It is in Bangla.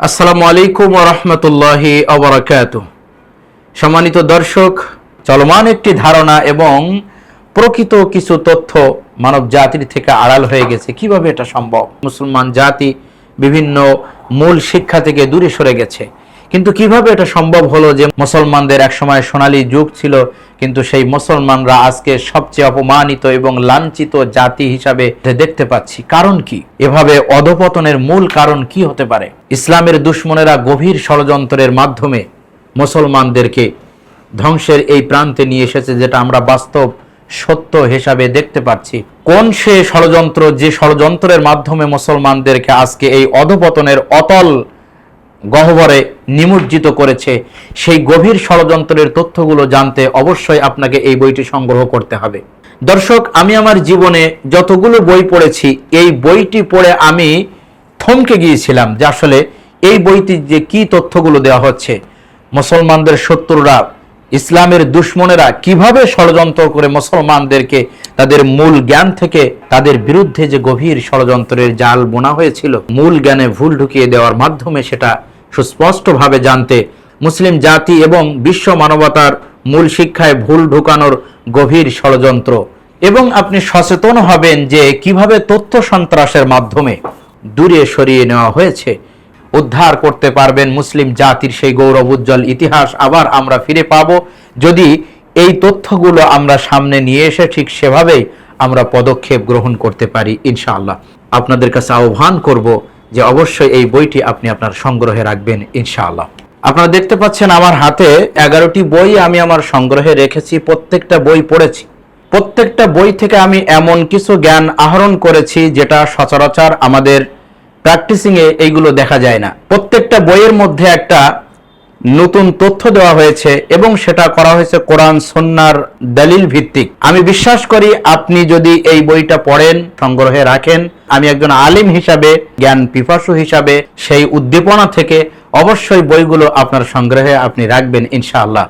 আসসালামু আলাইকুম রহমতুল্লাহি আবরাকাত সম্মানিত দর্শক, চলমান একটি ধারণা এবং প্রকৃত কিছু তথ্য মানব জাতির থেকে আড়াল হয়ে গেছে। কীভাবে এটা সম্ভব? মুসলমান জাতি বিভিন্ন মূল শিক্ষা থেকে দূরে সরে গেছে। কিন্তু কীভাবে এটা সম্ভব হলো যে মুসলমানদের একসময় সোনালী যুগ ছিল, কিন্তু সেই মুসলমানরা আজকে সবচেয়ে অপমানিত এবং লাঞ্ছিত জাতি হিসাবে দেখতে পাচ্ছি। কারণ কি? এভাবে অধপতনের মূল কারণ কি হতে পারে? ইসলামের দুশ্মনেরা গভীর ষড়যন্ত্রের মাধ্যমে মুসলমানদেরকে ধ্বংসের এই প্রান্তে নিয়ে এসেছে, যেটা আমরা বাস্তব সত্য হিসাবে দেখতে পাচ্ছি। কোন সে ষড়যন্ত্র, যে ষড়যন্ত্রের মাধ্যমে মুসলমানদেরকে আজকে এই অধপতনের অতল গহ্বরে নিমজ্জিত করেছে। সেই গভীর ষড়যন্ত্রের তথ্যগুলো জানতে অবশ্যই আপনাকে এই বইটি সংগ্রহ করতে হবে। দর্শক, আমি আমার জীবনে যতগুলো বই পড়েছি, এই বইটি পড়ে আমি থমকে গিয়েছিলাম যে আসলে এই বইটি যে কি তথ্যগুলো দেওয়া হচ্ছে। মুসলমানদের শত্রুরা, ইসলামের দুশ্মনেরা কীভাবে ষড়যন্ত্র করে মুসলমানদেরকে তাদের মূল জ্ঞান থেকে তাদের বিরুদ্ধে যে গভীর ষড়যন্ত্রের জাল বোনা হয়েছিল, মূল জ্ঞানে ভুল ঢুকিয়ে দেওয়ার মাধ্যমে সেটা সুস্পষ্টভাবে জানতে মুসলিম জাতি এবং বিশ্ব মানবতার মূল শিক্ষায় ভুল ঢুকানোর গভীর ষড়যন্ত্র। এবং আপনি সচেতন হবেন যে কীভাবে তথ্য সন্ত্রাসের মাধ্যমে দূরে সরিয়ে নেওয়া হয়েছে। উদ্ধার করতে পারবেন মুসলিম জাতির সেই গৌরব উজ্জ্বল ইতিহাস আবার আমরা ফিরে পাব। যদি এই তথ্যগুলো আমরা সামনে নিয়ে এসে ঠিক সেভাবেই আমরা পদক্ষেপ গ্রহণ করতে পারি, ইনশাআল্লাহ। আপনাদের কাছে আহ্বান করব যে অবশ্যই এই বইটি আপনি আপনার সংগ্রহে রাখবেন, ইনশাআল্লাহ। আপনারা দেখতে পাচ্ছেন আমার হাতে এগারোটি বই আমি আমার সংগ্রহে রেখেছি, প্রত্যেকটা বই পড়েছি। প্রত্যেকটা বই থেকে আমি এমন কিছু জ্ঞান আহরণ করেছি যেটা সচরাচর আমাদের প্র্যাকটিসিংয়ে এইগুলো দেখা যায় না। প্রত্যেকটা বইয়ের মধ্যে একটা নতুন তথ্য দেওয়া হয়েছে এবং সেটা করা হয়েছে কোরআন সন্ন্যার দলিল ভিত্তিক। আমি বিশ্বাস করি আপনি যদি এই বইটা পড়েন, সংগ্রহে রাখেন, আমি একজন আলিম হিসাবে, জ্ঞান পিপাসু হিসাবে সেই উদ্দীপনা থেকে অবশ্যই বইগুলো আপনার সংগ্রহে আপনি রাখবেন ইনশাআল্লাহ।